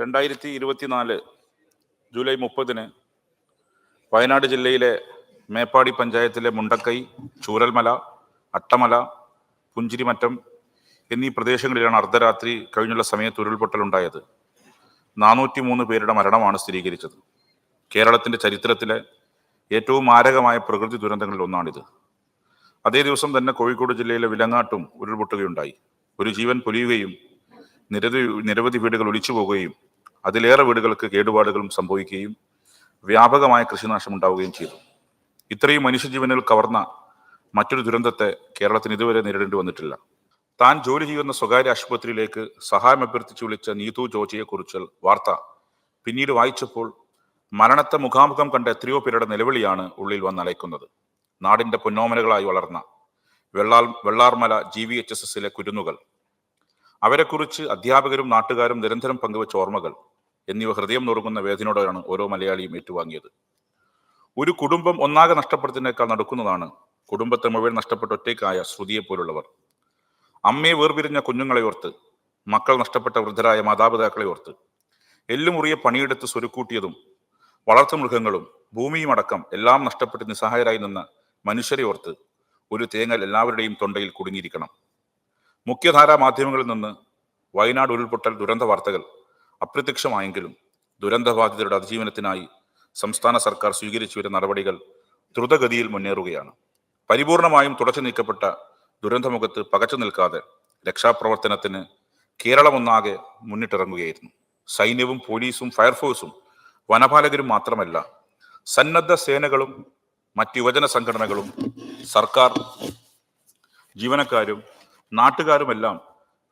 രണ്ടായിരത്തി ഇരുപത്തിനാല് ജൂലൈ മുപ്പതിന് വയനാട് ജില്ലയിലെ മേപ്പാടി പഞ്ചായത്തിലെ മുണ്ടക്കൈ ചൂരൽമല അട്ടമല പുഞ്ചിരിമറ്റം എന്നീ പ്രദേശങ്ങളിലാണ് അർദ്ധരാത്രി കഴിഞ്ഞുള്ള സമയത്ത് ഉരുൾപൊട്ടലുണ്ടായത്. നാനൂറ്റി മൂന്ന് പേരുടെ മരണമാണ് സ്ഥിരീകരിച്ചത്. കേരളത്തിന്റെ ചരിത്രത്തിലെ ഏറ്റവും മാരകമായ പ്രകൃതി ദുരന്തങ്ങളിൽ ഒന്നാണിത്. അതേ ദിവസം തന്നെ കോഴിക്കോട് ജില്ലയിലെ വിലങ്ങാട്ടും ഉരുൾപൊട്ടുകയുണ്ടായി. ഒരു ജീവൻ പൊലിയുകയും നിരവധി നിരവധി വീടുകൾ ഒലിച്ചു പോകുകയും അതിലേറെ വീടുകൾക്ക് കേടുപാടുകളും സംഭവിക്കുകയും വ്യാപകമായ കൃഷിനാശം ഉണ്ടാവുകയും ചെയ്തു. ഇത്രയും മനുഷ്യജീവനുകൾ കവർന്ന മറ്റൊരു ദുരന്തത്തെ കേരളത്തിന് ഇതുവരെ നേരിടേണ്ടി വന്നിട്ടില്ല. താൻ ജോലി ചെയ്യുന്ന സ്വകാര്യ ആശുപത്രിയിലേക്ക് സഹായം അഭ്യർത്ഥിച്ച് വിളിച്ച നീതു ജോജിയെക്കുറിച്ച് വാർത്ത പിന്നീട് വായിച്ചപ്പോൾ മരണത്തെ മുഖാമുഖം കണ്ട എത്രയോ പേരുടെ നിലവിളിയാണ് ഉള്ളിൽ വന്നലയ്ക്കുന്നത് നാടിന്റെ പൊന്നോമനകളായി വളർന്ന വെള്ളാൽ Vellarmala G V H S എസിലെ കുരുന്നുകൾ. അവരെക്കുറിച്ച് അധ്യാപകരും നാട്ടുകാരും നിരന്തരം പങ്കുവച്ച ഓർമ്മകൾ. എന്നിവ ഹൃദയം നുറുങ്ങുന്ന വേദനയോടെയാണ് ഓരോ മലയാളിയും ഏറ്റുവാങ്ങിയത്. ഒരു കുടുംബം ഒന്നാകെ നഷ്ടപ്പെടുന്നതിനേക്കാൾ നടക്കുന്നതാണ് കുടുംബത്തെ മുഴുവൻ നഷ്ടപ്പെട്ട ഒറ്റയ്ക്കായ ശ്രുതിയെ പോലുള്ളവർ. അമ്മയെ വേർപിരിഞ്ഞ കുഞ്ഞുങ്ങളെ ഓർത്ത് മക്കൾ നഷ്ടപ്പെട്ട വൃദ്ധരായ മാതാപിതാക്കളെ ഓർത്ത് എല്ലുമുറിയ പണിയെടുത്ത് സ്വരുക്കൂട്ടിയതും വളർത്തുമൃഗങ്ങളും ഭൂമിയും അടക്കം എല്ലാം നഷ്ടപ്പെട്ട് നിസ്സഹായരായി നിന്ന മനുഷ്യരെ ഓർത്ത് ഒരു തേങ്ങൽ എല്ലാവരുടെയും തൊണ്ടയിൽ കുടുങ്ങിയിരിക്കണം. മുഖ്യധാരാ മാധ്യമങ്ങളിൽ നിന്ന് വയനാട് ഉരുൾപൊട്ടൽ ദുരന്ത വാർത്തകൾ അപ്രത്യക്ഷമായെങ്കിലും ദുരന്തബാധിതരുടെ അതിജീവനത്തിനായി സംസ്ഥാന സർക്കാർ സ്വീകരിച്ചു വരുന്ന നടപടികൾ ദ്രുതഗതിയിൽ മുന്നേറുകയാണ്. പരിപൂർണമായും തുടച്ചു നീക്കപ്പെട്ട ദുരന്തമുഖത്ത് പകച്ചു നിൽക്കാതെ രക്ഷാപ്രവർത്തനത്തിന് കേരളമൊന്നാകെ മുന്നിട്ടിറങ്ങുകയായിരുന്നു. സൈന്യവും പോലീസും ഫയർഫോഴ്സും വനപാലകരും മാത്രമല്ല സന്നദ്ധ സേനകളും മറ്റ് യുവജന സംഘടനകളും സർക്കാർ ജീവനക്കാരും നാട്ടുകാരുമെല്ലാം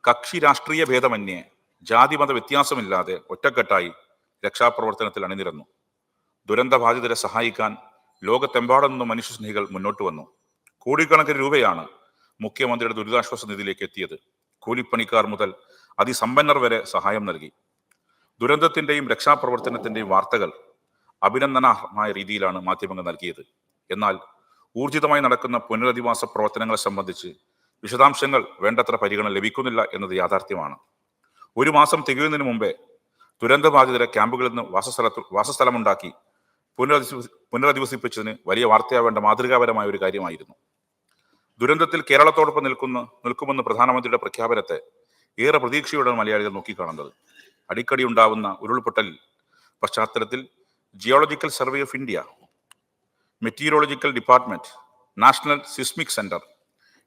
കക്ഷി രാഷ്ട്രീയ ഭേദമന്യേ ജാതിമത വ്യത്യാസമില്ലാതെ ഒറ്റക്കെട്ടായി രക്ഷാപ്രവർത്തനത്തിൽ അണിനിരന്നു. ദുരന്തബാധിതരെ സഹായിക്കാൻ ലോകത്തെമ്പാടും നിന്നും മനുഷ്യസ്നേഹികൾ മുന്നോട്ട് വന്നു. കോടിക്കണക്കിന് രൂപയാണ് മുഖ്യമന്ത്രിയുടെ ദുരിതാശ്വാസ നിധിയിലേക്ക് എത്തിയത്. കൂലിപ്പണിക്കാർ മുതൽ അതിസമ്പന്നർ വരെ സഹായം നൽകി. ദുരന്തത്തിന്റെയും രക്ഷാപ്രവർത്തനത്തിന്റെയും വാർത്തകൾ അഭിനന്ദനാർഹമായ രീതിയിലാണ് മാധ്യമങ്ങൾ നൽകിയത്. എന്നാൽ ഊർജിതമായി നടക്കുന്ന പുനരധിവാസ പ്രവർത്തനങ്ങളെ സംബന്ധിച്ച് വിശദാംശങ്ങൾ വേണ്ടത്ര പരിഗണന ലഭിക്കുന്നില്ല എന്നത് യാഥാർത്ഥ്യമാണ്. ഒരു മാസം തികയുന്നതിന് മുമ്പേ ദുരന്തബാധിതരെ ക്യാമ്പുകളിൽ നിന്ന് വാസസ്ഥലത്ത് വാസസ്ഥലമുണ്ടാക്കി പുനരധിവസി പുനരധിവസിപ്പിച്ചതിന് വലിയ വാർത്തയാവേണ്ട മാതൃകാപരമായ ഒരു കാര്യമായിരുന്നു. ദുരന്തത്തിൽ കേരളത്തോടൊപ്പം നിൽക്കുന്ന നിൽക്കുമെന്ന് പ്രധാനമന്ത്രിയുടെ പ്രഖ്യാപനത്തെ ഏറെ പ്രതീക്ഷയോടെ മലയാളികൾ നോക്കിക്കാണുന്നത്. അടിക്കടി ഉണ്ടാവുന്ന ഉരുൾപൊട്ടൽ പശ്ചാത്തലത്തിൽ geological survey of India meteorological department national seismic centre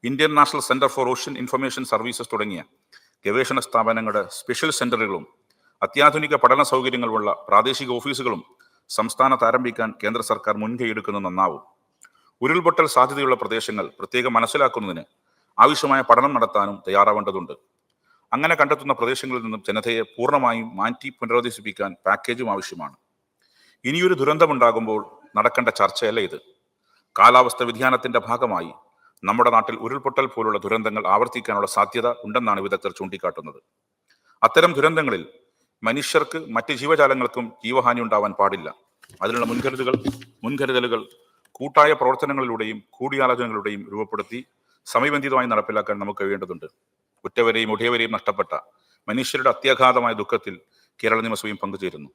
Indian national centre for ocean information services തുടങ്ങിയ ഗവേഷണ സ്ഥാപനങ്ങളുടെ സ്പെഷ്യൽ സെന്ററുകളും അത്യാധുനിക പഠന സൗകര്യങ്ങളുമുള്ള പ്രാദേശിക ഓഫീസുകളും സംസ്ഥാനത്ത് ആരംഭിക്കാൻ കേന്ദ്ര സർക്കാർ മുൻകൈയെടുക്കുന്നത് നന്നാവും. ഉരുൾപൊട്ടൽ സാധ്യതയുള്ള പ്രദേശങ്ങൾ പ്രത്യേകം മനസ്സിലാക്കുന്നതിന് ആവശ്യമായ പഠനം നടത്താനും തയ്യാറാവേണ്ടതുണ്ട്. അങ്ങനെ കണ്ടെത്തുന്ന പ്രദേശങ്ങളിൽ നിന്നും ജനതയെ പൂർണമായും മാറ്റി പുനരധിവസിപ്പിക്കാൻ പാക്കേജും ആവശ്യമാണ്. ഇനിയൊരു ദുരന്തമുണ്ടാകുമ്പോൾ നടക്കേണ്ട ചർച്ചയല്ല ഇത്. കാലാവസ്ഥ വ്യതിയാനത്തിന്റെ ഭാഗമായി നമ്മുടെ നാട്ടിൽ ഉരുൾപൊട്ടൽ പോലുള്ള ദുരന്തങ്ങൾ ആവർത്തിക്കാനുള്ള സാധ്യത ഉണ്ടെന്നാണ് വിദഗ്ധർ ചൂണ്ടിക്കാട്ടുന്നത്. അത്തരം ദുരന്തങ്ങളിൽ മനുഷ്യർക്ക് മറ്റ് ജീവജാലങ്ങൾക്കും ജീവഹാനി ഉണ്ടാവാൻ പാടില്ല. അതിനുള്ള മുൻകരുതലുകൾ മുൻകരുതലുകൾ കൂട്ടായ പ്രവർത്തനങ്ങളിലൂടെയും കൂടിയാലോചനകളിലൂടെയും രൂപപ്പെടുത്തി സമയബന്ധിതമായി നടപ്പിലാക്കാൻ നമുക്ക് കഴിയേണ്ടതുണ്ട്. ഉറ്റവരെയും ഒടിയവരെയും നഷ്ടപ്പെട്ട മനുഷ്യരുടെ അത്യാഘാതമായ ദുഃഖത്തിൽ കേരള നിയമസഭയും പങ്കുചേരുന്നു.